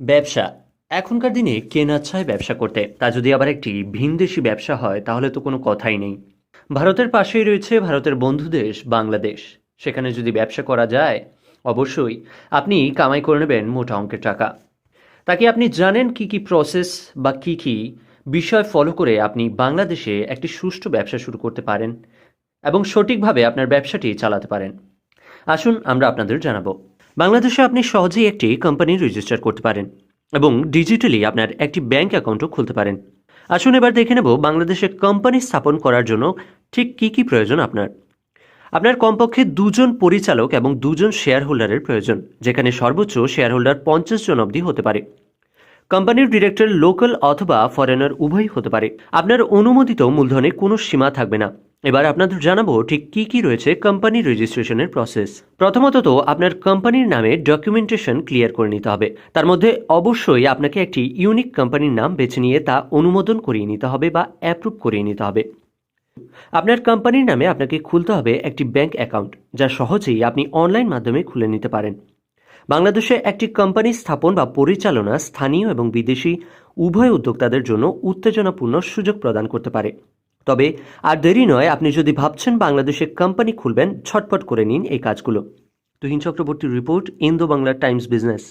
ব্যবসা। এখনকার দিনে কে না চায় ব্যবসা করতে? তা যদি আবার একটি ভিনদেশি ব্যবসা হয়, তাহলে তো কোনো কথাই নেই। ভারতের পাশেই রয়েছে ভারতের বন্ধু দেশ বাংলাদেশ। সেখানে যদি ব্যবসা করা যায়, অবশ্যই আপনি কামাই করে নেবেন মোটা অঙ্কের টাকা। তাকে আপনি জানেন কি কি প্রসেস বা কি কি বিষয় ফলো করে আপনি বাংলাদেশে একটি সুষ্ঠু ব্যবসা শুরু করতে পারেন এবং সঠিকভাবে আপনার ব্যবসাটি চালাতে পারেন? আসুন আমরা আপনাদের জানাব। বাংলাদেশে আপনি সহজেই একটি কোম্পানি রেজিস্টার করতে পারেন এবং ডিজিটালি আপনার একটি ব্যাংক অ্যাকাউন্টও খুলতে পারেন। আসুন এবার দেখে নেব বাংলাদেশে কোম্পানি স্থাপন করার জন্য ঠিক কী কী প্রয়োজন আপনার। আপনার কমপক্ষে দুজন পরিচালক এবং দুজন শেয়ার হোল্ডারের প্রয়োজন, যেখানে সর্বোচ্চ শেয়ার হোল্ডার পঞ্চাশ জন অবধি হতে পারে। কোম্পানির ডিরেক্টর লোকাল অথবা ফরেনার উভয়ই হতে পারে। আপনার অনুমোদিত মূলধনে কোনো সীমা থাকবে না। এবার আপনাদের জানাব ঠিক কি কি রয়েছে কোম্পানি রেজিস্ট্রেশনের প্রসেস প্রথমত তো আপনার কোম্পানির নামে ডকুমেন্টেশন ক্লিয়ার করে নিতে হবে। তার মধ্যে অবশ্যই আপনাকে একটি ইউনিক কোম্পানির নাম বেছে নিয়ে তা অনুমোদন করিয়ে নিতে হবে বা অ্যাপ্রুভ করিয়ে নিতে হবে। আপনার কোম্পানির নামে আপনাকে খুলতে হবে একটি ব্যাংক অ্যাকাউন্ট যা সহজেই আপনি অনলাইন মাধ্যমে খুলে নিতে পারেন। বাংলাদেশে একটি কোম্পানি স্থাপন বা পরিচালনা স্থানীয় এবং বিদেশি উভয় উদ্যোক্তাদের জন্য উত্তেজনাপূর্ণ সুযোগ প্রদান করতে পারে। তবে আর দেরি নয়, আপনি যদি ভাবছেন বাংলাদেশে কোম্পানি খুলবেন, ছটপট করে নিন এই কাজগুলো। তুহিন চক্রবর্তীর report Indo Bangla Times business